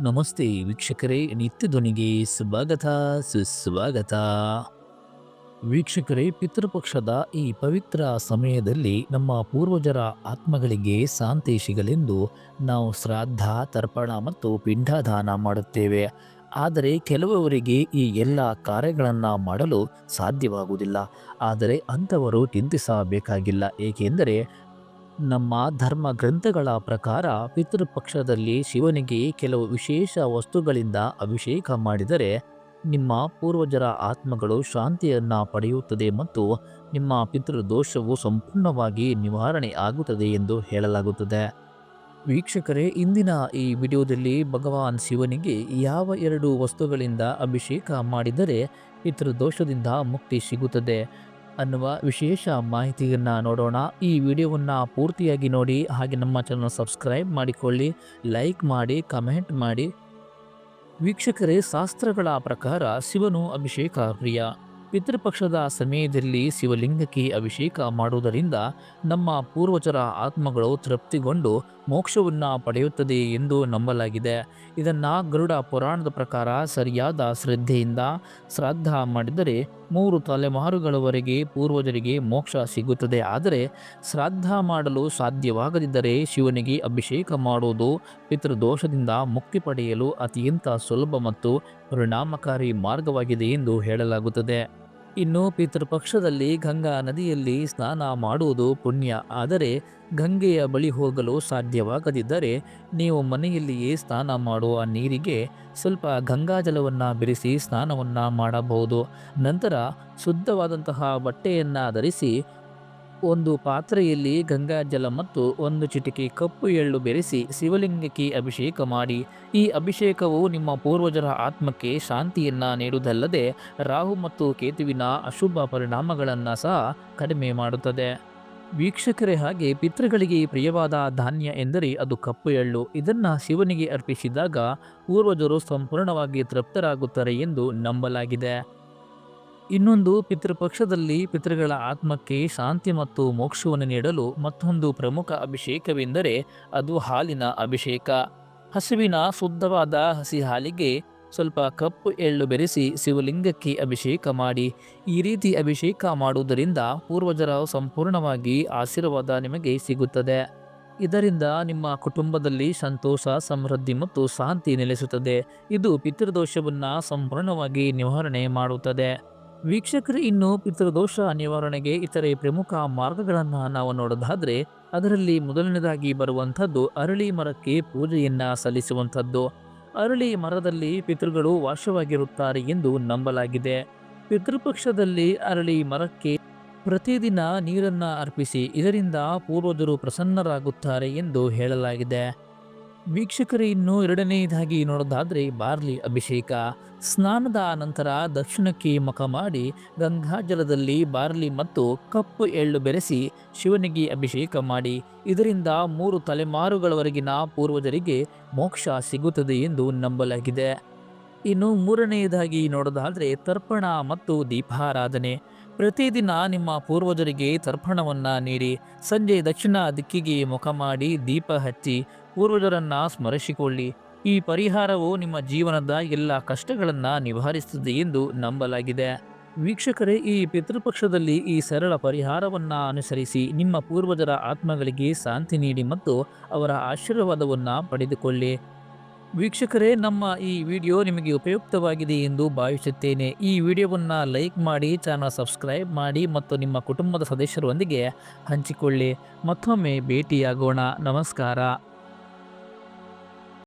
ನಮಸ್ತೆ ವೀಕ್ಷಕರೇ, ನಿತ್ಯ ಧ್ವನಿಗೆ ಸ್ವಾಗತ, ಸುಸ್ವಾಗತ. ವೀಕ್ಷಕರೇ, ಪಿತೃಪಕ್ಷದ ಈ ಪವಿತ್ರ ಸಮಯದಲ್ಲಿ ನಮ್ಮ ಪೂರ್ವಜರ ಆತ್ಮಗಳಿಗೆ ಶಾಂತಿ ಸಿಗಲೆಂದು ನಾವು ಶ್ರಾದ್ದ ತರ್ಪಣ ಮತ್ತು ಪಿಂಡದಾನ ಮಾಡುತ್ತೇವೆ. ಆದರೆ ಕೆಲವರಿಗೆ ಈ ಎಲ್ಲ ಕಾರ್ಯಗಳನ್ನು ಮಾಡಲು ಸಾಧ್ಯವಾಗುವುದಿಲ್ಲ. ಆದರೆ ಅಂಥವರು ಚಿಂತಿಸಬೇಕಾಗಿಲ್ಲ. ಏಕೆಂದರೆ ನಮ್ಮ ಧರ್ಮ ಗ್ರಂಥಗಳ ಪ್ರಕಾರ ಪಿತೃಪಕ್ಷದಲ್ಲಿ ಶಿವನಿಗೆ ಕೆಲವು ವಿಶೇಷ ವಸ್ತುಗಳಿಂದ ಅಭಿಷೇಕ ಮಾಡಿದರೆ ನಿಮ್ಮ ಪೂರ್ವಜರ ಆತ್ಮಗಳು ಶಾಂತಿಯನ್ನು ಪಡೆಯುತ್ತದೆ ಮತ್ತು ನಿಮ್ಮ ಪಿತೃದೋಷವು ಸಂಪೂರ್ಣವಾಗಿ ನಿವಾರಣೆ ಆಗುತ್ತದೆ ಎಂದು ಹೇಳಲಾಗುತ್ತದೆ. ವೀಕ್ಷಕರೇ, ಇಂದಿನ ಈ ವಿಡಿಯೋದಲ್ಲಿ ಭಗವಾನ್ ಶಿವನಿಗೆ ಯಾವ ಎರಡು ವಸ್ತುಗಳಿಂದ ಅಭಿಷೇಕ ಮಾಡಿದರೆ ಪಿತೃದೋಷದಿಂದ ಮುಕ್ತಿ ಸಿಗುತ್ತದೆ? ಅನ್ನುವ ವಿಶೇಷ ಮಾಹಿತಿಯನ್ನು ನೋಡೋಣ. ಈ ವಿಡಿಯೋವನ್ನು ಪೂರ್ತಿಯಾಗಿ ನೋಡಿ, ಹಾಗೆ ನಮ್ಮ ಚಾನಲ್ ಸಬ್ಸ್ಕ್ರೈಬ್ ಮಾಡಿಕೊಳ್ಳಿ ಲೈಕ್ ಮಾಡಿ ಕಮೆಂಟ್ ಮಾಡಿ. ವೀಕ್ಷಕರೇ, ಶಾಸ್ತ್ರಗಳ ಪ್ರಕಾರ ಶಿವನು ಅಭಿಷೇಕ ಪ್ರಿಯ. ಪಿತೃಪಕ್ಷದ ಸಮಯದಲ್ಲಿ ಶಿವಲಿಂಗಕ್ಕೆ ಅಭಿಷೇಕ ಮಾಡುವುದರಿಂದ ನಮ್ಮ ಪೂರ್ವಜರ ಆತ್ಮಗಳು ತೃಪ್ತಿಗೊಂಡು ಮೋಕ್ಷವನ್ನು ಪಡೆಯುತ್ತದೆ ಎಂದು ನಂಬಲಾಗಿದೆ. ಇದನ್ನು ಗರುಡ ಪುರಾಣದ ಪ್ರಕಾರ ಸರಿಯಾದ ಶ್ರದ್ಧೆಯಿಂದ ಶ್ರಾದ್ದ ಮಾಡಿದರೆ ಮೂರು ತಲೆಮಾರುಗಳವರೆಗೆ ಪೂರ್ವಜರಿಗೆ ಮೋಕ್ಷ ಸಿಗುತ್ತದೆ. ಆದರೆ ಶ್ರಾದ್ದ ಮಾಡಲು ಸಾಧ್ಯವಾಗದಿದ್ದರೆ ಶಿವನಿಗೆ ಅಭಿಷೇಕ ಮಾಡುವುದು ಪಿತೃದೋಷದಿಂದ ಮುಕ್ತಿ ಪಡೆಯಲು ಅತ್ಯಂತ ಸುಲಭ ಮತ್ತು ಪರಿಣಾಮಕಾರಿ ಮಾರ್ಗವಾಗಿದೆ ಎಂದು ಹೇಳಲಾಗುತ್ತದೆ. ಇನ್ನು ಪಿತೃಪಕ್ಷದಲ್ಲಿ ಗಂಗಾ ನದಿಯಲ್ಲಿ ಸ್ನಾನ ಮಾಡುವುದು ಪುಣ್ಯ. ಆದರೆ ಗಂಗೆಯ ಬಳಿ ಹೋಗಲು ಸಾಧ್ಯವಾಗದಿದ್ದರೆ ನೀವು ಮನೆಯಲ್ಲಿಯೇ ಸ್ನಾನ ಮಾಡುವ ನೀರಿಗೆ ಸ್ವಲ್ಪ ಗಂಗಾಜಲವನ್ನು ಬೆರೆಸಿ ಸ್ನಾನವನ್ನು ಮಾಡಬಹುದು. ನಂತರ ಶುದ್ಧವಾದಂತಹ ಬಟ್ಟೆಯನ್ನು ಧರಿಸಿ ಒಂದು ಪಾತ್ರೆಯಲ್ಲಿ ಗಂಗಾಜಲ ಮತ್ತು ಒಂದು ಚಿಟಿಕೆ ಕಪ್ಪು ಎಳ್ಳು ಬೆರೆಸಿ ಶಿವಲಿಂಗಕ್ಕೆ ಅಭಿಷೇಕ ಮಾಡಿ. ಈ ಅಭಿಷೇಕವು ನಿಮ್ಮ ಪೂರ್ವಜರ ಆತ್ಮಕ್ಕೆ ಶಾಂತಿಯನ್ನು ನೀಡುವುದಲ್ಲದೆ ರಾಹು ಮತ್ತು ಕೇತುವಿನ ಅಶುಭ ಪರಿಣಾಮಗಳನ್ನು ಸಹ ಕಡಿಮೆ ಮಾಡುತ್ತದೆ. ವೀಕ್ಷಕರೇ, ಹಾಗೆ ಪಿತೃಗಳಿಗೆ ಪ್ರಿಯವಾದ ಧಾನ್ಯ ಎಂದರೆ ಅದು ಕಪ್ಪು ಎಳ್ಳು. ಇದನ್ನು ಶಿವನಿಗೆ ಅರ್ಪಿಸಿದಾಗ ಪೂರ್ವಜರು ಸಂಪೂರ್ಣವಾಗಿ ತೃಪ್ತರಾಗುತ್ತಾರೆ ಎಂದು ನಂಬಲಾಗಿದೆ. ಇನ್ನೊಂದು ಪಿತೃಪಕ್ಷದಲ್ಲಿ ಪಿತೃಗಳ ಆತ್ಮಕ್ಕೆ ಶಾಂತಿ ಮತ್ತು ಮೋಕ್ಷವನ್ನು ನೀಡಲು ಮತ್ತೊಂದು ಪ್ರಮುಖ ಅಭಿಷೇಕವೆಂದರೆ ಅದು ಹಾಲಿನ ಅಭಿಷೇಕ. ಹಸುವಿನ ಶುದ್ಧವಾದ ಹಸಿ ಹಾಲಿಗೆ ಸ್ವಲ್ಪ ಕಪ್ಪು ಎಳ್ಳು ಬೆರೆಸಿ ಶಿವಲಿಂಗಕ್ಕೆ ಅಭಿಷೇಕ ಮಾಡಿ. ಈ ರೀತಿ ಅಭಿಷೇಕ ಮಾಡುವುದರಿಂದ ಪೂರ್ವಜರ ಸಂಪೂರ್ಣವಾಗಿ ಆಶೀರ್ವಾದ ನಿಮಗೆ ಸಿಗುತ್ತದೆ. ಇದರಿಂದ ನಿಮ್ಮ ಕುಟುಂಬದಲ್ಲಿ ಸಂತೋಷ, ಸಮೃದ್ಧಿ ಮತ್ತು ಶಾಂತಿ ನೆಲೆಸುತ್ತದೆ. ಇದು ಪಿತೃದೋಷವನ್ನು ಸಂಪೂರ್ಣವಾಗಿ ನಿವಾರಣೆ ಮಾಡುತ್ತದೆ. ವೀಕ್ಷಕರು, ಇನ್ನು ಪಿತೃದೋಷ ನಿವಾರಣೆಗೆ ಇತರೆ ಪ್ರಮುಖ ಮಾರ್ಗಗಳನ್ನು ನಾವು ನೋಡೋದಾದರೆ, ಅದರಲ್ಲಿ ಮೊದಲನೇದಾಗಿ ಬರುವಂಥದ್ದು ಅರಳಿ ಮರಕ್ಕೆ ಪೂಜೆಯನ್ನ ಸಲ್ಲಿಸುವಂಥದ್ದು. ಅರಳಿ ಮರದಲ್ಲಿ ಪಿತೃಗಳು ವಾಸವಾಗಿರುತ್ತಾರೆ ಎಂದು ನಂಬಲಾಗಿದೆ. ಪಿತೃಪಕ್ಷದಲ್ಲಿ ಅರಳಿ ಮರಕ್ಕೆ ಪ್ರತಿದಿನ ನೀರನ್ನು ಅರ್ಪಿಸಿ, ಇದರಿಂದ ಪೂರ್ವಜರು ಪ್ರಸನ್ನರಾಗುತ್ತಾರೆ ಎಂದು ಹೇಳಲಾಗಿದೆ. ವೀಕ್ಷಕರು, ಇನ್ನು ಎರಡನೆಯದಾಗಿ ನೋಡೋದಾದರೆ ಬಾರ್ಲಿ ಅಭಿಷೇಕ. ಸ್ನಾನದ ನಂತರ ದಕ್ಷಿಣಕ್ಕೆ ಮುಖ ಮಾಡಿ ಗಂಗಾಜಲದಲ್ಲಿ ಬಾರ್ಲಿ ಮತ್ತು ಕಪ್ಪು ಎಳ್ಳು ಬೆರೆಸಿ ಶಿವನಿಗೆ ಅಭಿಷೇಕ ಮಾಡಿ. ಇದರಿಂದ ಮೂರು ತಲೆಮಾರುಗಳವರೆಗಿನ ಪೂರ್ವಜರಿಗೆ ಮೋಕ್ಷ ಸಿಗುತ್ತದೆ ಎಂದು ನಂಬಲಾಗಿದೆ. ಇನ್ನು ಮೂರನೆಯದಾಗಿ ನೋಡೋದಾದರೆ ತರ್ಪಣ ಮತ್ತು ದೀಪಾರಾಧನೆ. ಪ್ರತಿದಿನ ನಿಮ್ಮ ಪೂರ್ವಜರಿಗೆ ತರ್ಪಣವನ್ನು ನೀಡಿ, ಸಂಜೆ ದಕ್ಷಿಣ ದಿಕ್ಕಿಗೆ ಮುಖ ಮಾಡಿ ದೀಪ ಹಚ್ಚಿ, ಪೂರ್ವಜರನ್ನು ಸ್ಮರಿಸಿಕೊಳ್ಳಿ. ಈ ಪರಿಹಾರವು ನಿಮ್ಮ ಜೀವನದ ಎಲ್ಲ ಕಷ್ಟಗಳನ್ನು ನಿವಾರಿಸುತ್ತದೆ ಎಂದು ನಂಬಲಾಗಿದೆ. ವೀಕ್ಷಕರೇ, ಈ ಪಿತೃಪಕ್ಷದಲ್ಲಿ ಈ ಸರಳ ಪರಿಹಾರವನ್ನು ಅನುಸರಿಸಿ ನಿಮ್ಮ ಪೂರ್ವಜರ ಆತ್ಮಗಳಿಗೆ ಶಾಂತಿ ನೀಡಿ ಮತ್ತು ಅವರ ಆಶೀರ್ವಾದವನ್ನು ಪಡೆದುಕೊಳ್ಳಿ. ವೀಕ್ಷಕರೇ, ನಮ್ಮ ಈ ವಿಡಿಯೋ ನಿಮಗೆ ಉಪಯುಕ್ತವಾಗಿದೆ ಎಂದು ಭಾವಿಸುತ್ತೇನೆ. ಈ ವಿಡಿಯೋವನ್ನು ಲೈಕ್ ಮಾಡಿ, ಚಾನಲ್ ಸಬ್ಸ್ಕ್ರೈಬ್ ಮಾಡಿ ಮತ್ತು ನಿಮ್ಮ ಕುಟುಂಬದ ಸದಸ್ಯರೊಂದಿಗೆ ಹಂಚಿಕೊಳ್ಳಿ. ಮತ್ತೊಮ್ಮೆ ಭೇಟಿಯಾಗೋಣ. ನಮಸ್ಕಾರ.